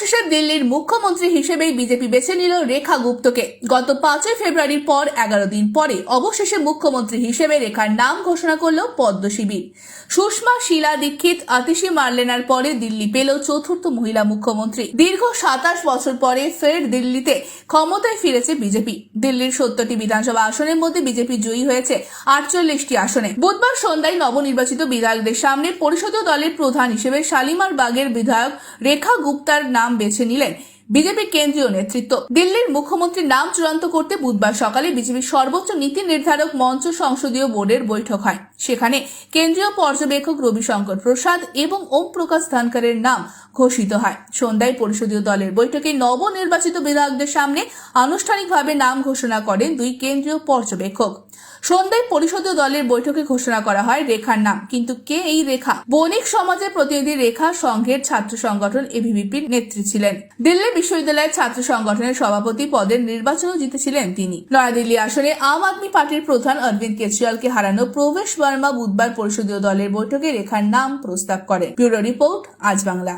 অবশেষে দিল্লির মুখ্যমন্ত্রী হিসেবেই বিজেপি বেছে নিল রেখা গুপ্তকে। গত পাঁচই ফেব্রুয়ারির পর এগারো দিন পরে অবশেষে মুখ্যমন্ত্রী হিসেবে রেখার নাম ঘোষণা করল পদ্ম শিবির। সুষমা, শিলা, দীক্ষিত, আতিশি, মার্লেনার পরে দিল্লি পেল চতুর্থ মহিলা মুখ্যমন্ত্রী। দীর্ঘ সাতাশ বছর পরে ফের দিল্লিতে ক্ষমতায় ফিরেছে বিজেপি। দিল্লির সত্তরটি বিধানসভা আসনের মধ্যে বিজেপি জয়ী হয়েছে আটচল্লিশটি আসনে। বুধবার সন্ধ্যায় নবনির্বাচিত বিধায়কদের সামনে পরিষদীয় দলের প্রধান হিসেবে শালিমার বাগের বিধায়ক রেখা গুপ্তার নাম বেছে নিলেন বিজেপি কেন্দ্রীয় নেতৃত্ব। দিল্লির মুখ্যমন্ত্রীর নাম চূড়ান্ত করতে বুধবার সকালে বিজেপির সর্বোচ্চ নীতি নির্ধারক মঞ্চ সংসদীয় বোর্ডের বৈঠক হয়। সেখানে কেন্দ্রীয় পর্যবেক্ষক রবিশঙ্কর প্রসাদ এবং ওম প্রকাশ ধনকরের নাম ঘোষিত হয়। সন্ধ্যায় পরিষদীয় দলের বৈঠকে নবনির্বাচিত বিধায়কদের সামনে আনুষ্ঠানিকভাবে নাম ঘোষণা করেন দুই কেন্দ্রীয় পর্যবেক্ষক। সন্ধ্যায় পরিষদীয় দলের বৈঠকে ঘোষণা করা হয় রেখার নাম। কিন্তু কে এই রেখা? বণিক সমাজের প্রতিনিধি রেখা সংঘের ছাত্র সংগঠন এবিভিপির নেত্রী ছিলেন। দিল্লি বিশ্ববিদ্যালয়ের ছাত্র সংগঠনের সভাপতি পদের নির্বাচনও জিতেছিলেন তিনি। নয়াদিল্লি আসনে আম আদমি পার্টির প্রধান অরবিন্দ কেজরিওয়ালকে হারানো প্রবেশ বর্মা বুধবার পরিষদীয় দলের বৈঠকে রেখার নাম প্রস্তাব করে ব্যুরো রিপোর্ট, আজ বাংলা।